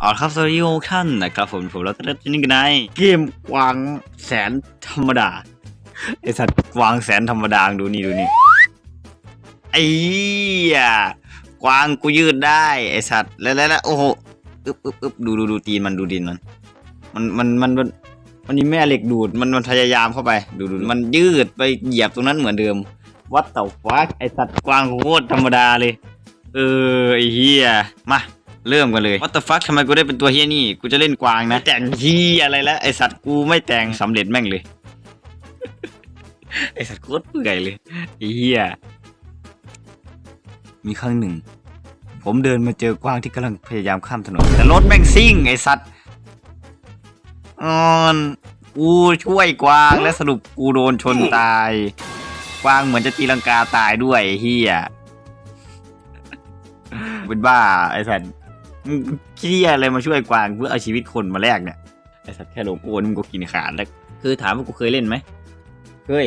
เอาครับสวัสดีทุกท่านนะครับผมผมเราจะได้นี่กันในเกมวางแสนธรรมดาไอสัตว์วางแสนธรรมดาดูนี่ดูนี่ไอ้เหี้ยกวางกูยืดได้ไอสัตว์แล้วแล้วโอ้โหอึบอึบอึบดูดูดูตีนมันดูดินมันมันมันมันมันมันมีแม่เหล็กดูดมันมันพยายามเข้าไป ดูดูมันยืดไปเหยียบตรงนั้นเหมือนเดิม วัดเต่าฟักไอสัตว์กวางโคตรธรรมดาเลย เออไอเฮียมา เริ่มกันเลย What the fuck ทำไมกูได้เป็นตัวเฮียนี่ กูจะเล่นกวางนะ แต่งเฮียอะไรแล้วไอสัตว์กูไม่แต่งสำเร็จแม่งเลย ไอสัตว์โคตรเปื่อยเลยไอเฮียมีครั้งหนึ่ง ผมเดินมาเจอกวางที่กำลังพยายามข้ามถนน แต่รถแม่งซิ่งไอสัตว์ออนกูช่วยกวางและสรุปกูโดนชนตาย กวางเหมือนจะตีลังกาตายด้วยไอ้เฮียเป็นบ้าไอ้สัตว์ มึงเคี้ยอะไรมาช่วยกวางเพื่อเอาชีวิตคนมาแลกเนี่ยไอ้สัตว์แค่โลโก้นี่มึงก็กินขาดแล้ว คือถามว่ากูเคยเล่นไหมเคย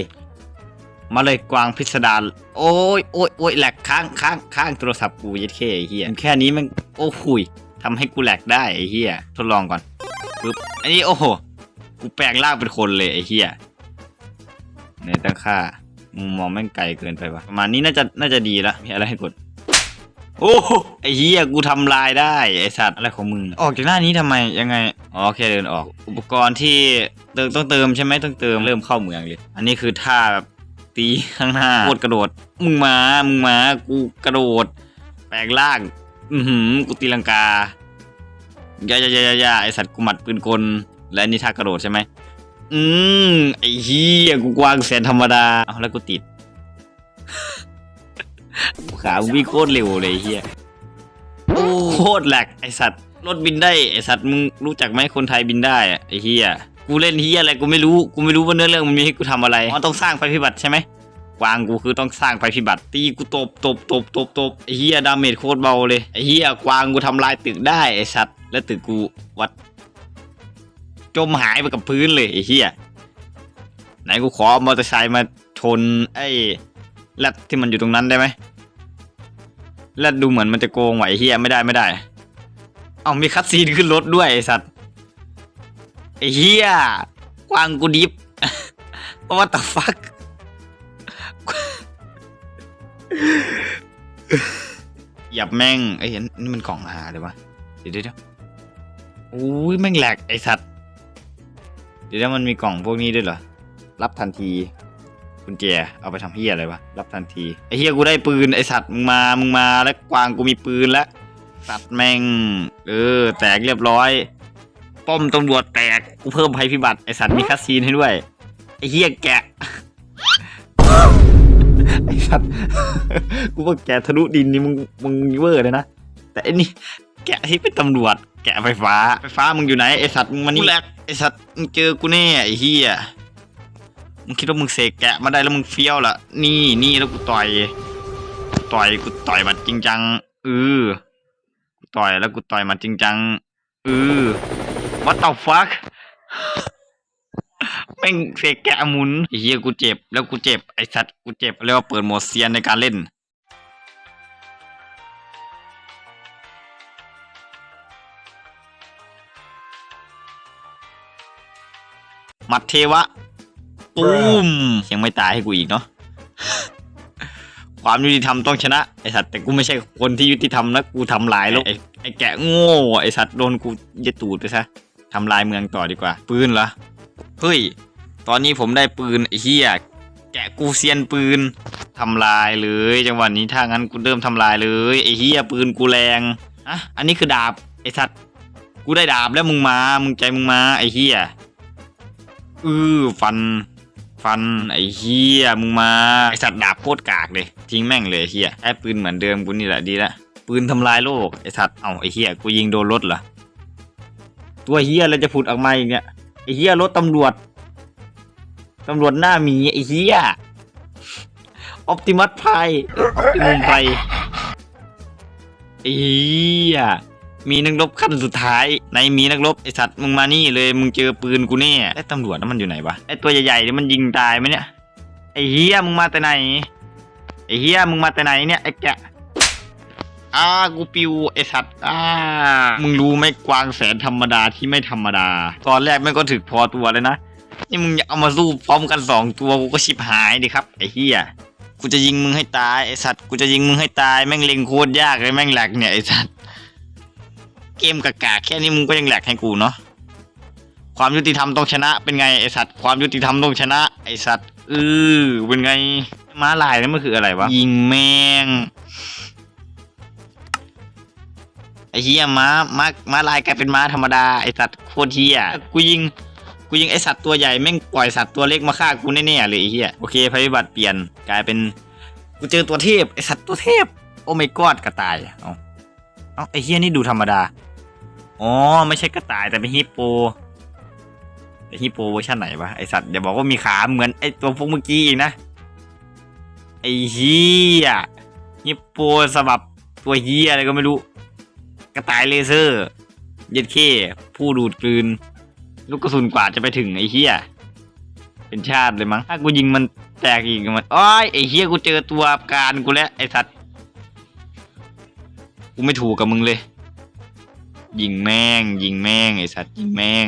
มาเลยกวางพิสดารโอ้ยโอ้ยโอ้ยแหลกค้างค้างค้างโทรศัพท์กูยัดเข้ไอ้เฮียแค่นี้มันโอ้หุยทำให้กูแหลกได้ไอ้เฮียทดลองก่อนปึ๊บอันนี้โอ้โหกูแปลงร่างเป็นคนเลยไอ้เฮียในตั้งค่ามุมมองแม่งไกลเกินไปว่ะประมาณนี้น่าจะน่าจะดีละมีอะไรให้กด โอ้โหไอ้เหี้ยกูทำลายได้ไอ้สัตว์อะไรของมึง ออกจากหน้านี้ทำไมยังไงอ๋อโอเคเดินออก อุปกรณ์ที่เติมต้องเติมใช่ไหมต้องเติมเริ่มเข้าเมืองเลย อันนี้คือท่าแบบตีข้างหน้าโคตรกระโดด มึงมามึงมากูกระโดด แปลงร่าง อือหือกูตีลังกายายายายายาไอสัตว์กูหมัดปืนกล และอันนี่ท่ากระโดดใช่ไหมอืมไอ้เหี้ยกูกวางแสนธรรมดาเอาแล้วกูติด ขาวิ่งโคตรเร็วเลยเฮียโอ้โคตรแหลกไอสัตว์รถบินได้ไอสัตว์มึงรู้จักไหมคนไทยบินได้ไอเฮียกูเล่นเฮียอะไรกูไม่รู้กูไม่รู้ว่าเนื้อเรื่องมันมีให้กูทำอะไรอ๋อต้องสร้างภัยพิบัติใช่ไหมกวางกูคือต้องสร้างภัยพิบัติ ตีกูตบตบตบตบตบไอเฮียดาเมจโคตรเบาเลยไอเฮียกวางกูทำลายตึกได้ไอสัตว์แล้วตึกกูวัด จมหายไปกับพื้นเลยไอเฮียไหนกูขอเอามอเตอร์ไซค์มาชนไอ้แรดที่มันอยู่ตรงนั้นได้ไหม แล้วดูเหมือนมันจะโกงไหวเฮียไม่ได้ไม่ได้ เอามีคัตซีนขึ้นรถด้วยไอสัตว์ไอเฮียกวางกูดิฟ What the fuck หยับแม่งไอ้เห็นนี่มันกล่องหาเลยวะเดี๋ยวเดี๋ยวอุ้ยแม่งแหลกไอสัตว์ เดี๋ยวเดี๋ยวมันมีกล่องพวกนี้ด้วยเหรอ รับทันที กุญแจเอาไปทำเฮียอะไรวะรับทันทีไอเฮียกูได้ปืนไอสัตว์มึงมามึงมาแล้วกวางกูมีปืนแล้วตัดแม่งเออแตกเรียบร้อย ป้อมตำรวจแตกกูเพิ่มภัยพิบัติไอสัตว์มีคัสซีนให้ด้วยไอเฮียแกะไอสัตว์กูว่าแกะทะลุดินนี่มึงมึงเวอร์เลยนะแต่อันนี้แกะที่เป็นตำรวจ แกะไฟฟ้าไฟฟ้ามึงอยู่ไหนไอสัตว์มึงมานี่แหลกไอสัตว์มึงเจอกูแน่ไอเฮีย มึงคิดว่ามึงเสกแกะมาได้แล้วมึงเฟี้ยวละนี่นี่แล้วกูต่อยต่อยกูต่อยมันจริงจังเออกูต่อยแล้วกูต่อยมันจริงจังเออ what the fuck แม่งเสกแกะหมุนไอ้เฮียกูเจ็บ แล้วกูเจ็บไอ้สัตว์กูเจ็บเรียกว่าเปิดโหมดเซียนในการเล่นมัดเทวะ ตูมยังไม่ตายให้กูอีกเนาะความยุติธรรมต้องชนะไอสัตว์แต่กูไม่ใช่คนที่ยุติธรรมนะกูทำลายแล้วไอไอแกะโง่ไอสัตว์โดนกูเยดตูดไปซะทำลายเมืองต่อดีกว่า ปืนเหรอเฮ้ยตอนนี้ผมได้ปืนไอเฮียแกะกูเซียนปืนทำลายเลย จังหวะนี้ถ้างั้นกูเริ่มทำลายเลยไอเฮียปืนกูแรงอะอันนี้คือดาบไอสัตว์กูได้ดาบแล้วมึงมา มึงใจมึงมาไอเฮียอือฟัน ฟันไอ้เฮียมึงมาไอสัตว์ดาบโคตรกากเลยทิ้งแม่งเลยไอ้เฮียไอ้ปืนเหมือนเดิมกูนี่แหละดีละปืนทำลายโลกไอสัตว์เอ้าไอเฮียกูยิงโดนรถเหรอตัวเฮียอะไรจะผุดออกมาอีกเนี่ยไอเฮียรถตำรวจตำรวจหน้าหมีไอเฮียออปติมัสไพออปติมุมไพไอเฮีย มีนักรบขั้นสุดท้ายในมีนักรบไอสัตว์มึงมานี่เลยมึงเจอปืนกูแน่ไอตำรวจนั้นมันอยู่ไหนวะไอตัวใหญ่ๆนี่มันยิงตายไหมเนี่ยไอเฮียมึงมาแต่ไหนไอเฮียมึงมาแต่ไหนเนี่ยไอแกะอ้ากูปิวไอสัตว์อ้ามึงรู้ไหมกวางแสนธรรมดาที่ไม่ธรรมดา ตอนแรกแม่ก็ถึกพอตัวเลยนะนี่มึงเอามาสู้พร้อมกันสองตัวกูก็ชิบหายดิครับไอเหี้ยกูจะยิงมึงให้ตายไอสัตว์กูจะยิงมึงให้ตายแม่งเล็งโคตรยากเลยแม่งแหลกเนี่ยไอสัตว์ เกมกากาแค่นี้มึงก็ยังแหลกให้กูเนาะความยุติธรรมต้องชนะ เป็นไงไอสัตว์ความยุติธรรมต้องชนะ ไอสัตว์เออเป็นไงม้าลายนั่นมันคืออะไรวะยิงแมงไอเหี้ยม้าม้าม้าลายกลายเป็นม้าธรรมดาไอสัตว์โคตรเหี้ยกูยิงกูยิงไอสัตว์ตัวใหญ่แม่งปล่อยสัตว์ตัวเล็กมาฆ่ากูแน่ๆเลยไอเหี้ยโอเคภัยพิบัติเปลี่ยนกลายเป็นกูเจอตัวเทพไอสัตว์ตัวเทพโอ้ไม่กอดกระต่ายเอาเอาไอเหี้ยนี่ดูธรรมดา อ๋อไม่ใช่กระต่ายแต่เป็นฮิปโปไอฮิปโปเวอร์ชันไหนวะไอสัตว์อย่าบอกว่ามีขาเหมือนไอตัวพวกเมื่อกี้อีกนะไอเหี้ยฮิปโปสบับตัวเหี้ยอะไรก็ไม่รู้ กระต่ายเลเซอร์ เย็ดเคผู้ดูดกลืน ลูกกระสุนกว่าจะไปถึงไอเหี้ยเป็นชาติเลยมั้งถ้ากูยิงมันแตกอีกมันอ้อยไอเหี้ยกูเจอตัวการกูแล้วไอสัตว์กูไม่ถูกกับมึงเลย ยิงแม่ง ยิงแม่งไอ้สัตว์ยิงแม่ง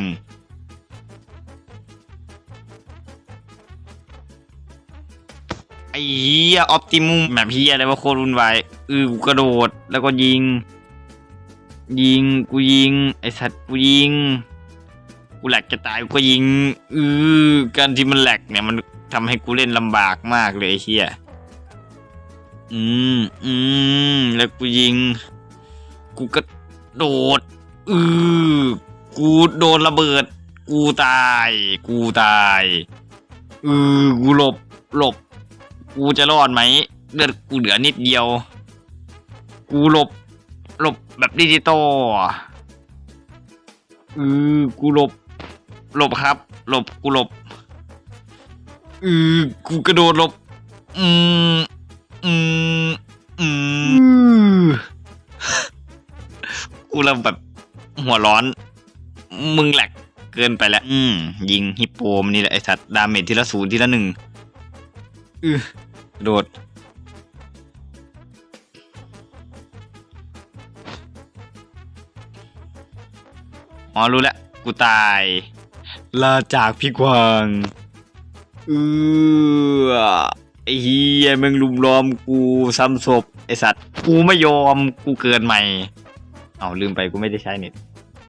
ไอ้เหี้ยออปติมุมแบบเหี้ยอะไรวะโคตรวุ่นวายเออกูกระโดดแล้วก็ยิง ยิงกูยิง ไอสัตว์กูยิง กูแหลกจะตายกูก็ยิงอือการที่มันแหลกเนี่ยมันทำให้กูเล่นลำบากมากเลยไอ้เฮียอืม อืม แล้วกูยิง กูก็ โดดอือกูโดนระเบิด กูตาย กูตายอือกูหลบหลบ กูจะรอดไหมเลือดกูเหลือนิดเดียว กูหลบ หลบแบบดิจิตอลอะเออกูหลบ หลบครับ หลบกูหลบเออกูกระโดดหลบ อืมอืมอืม กูเริ่มแบบหัวร้อน มึงแหลกเกินไปแล้ว อืม ยิงฮิปโปมนนี่แหละไอสัตว์ดาเมจทีละศูนย์ทีละหนึ่งอือกระโดด อ๋อ รู้แล้ว กูตาย ลาจากพี่กวางเออไอ้เฮียมึงลุมล้อมกูซ้ำศพไอสัตว์ กูไม่ยอมกูเกินใหม่ เอาลืมไปกูไม่ได้ใช้เน็ต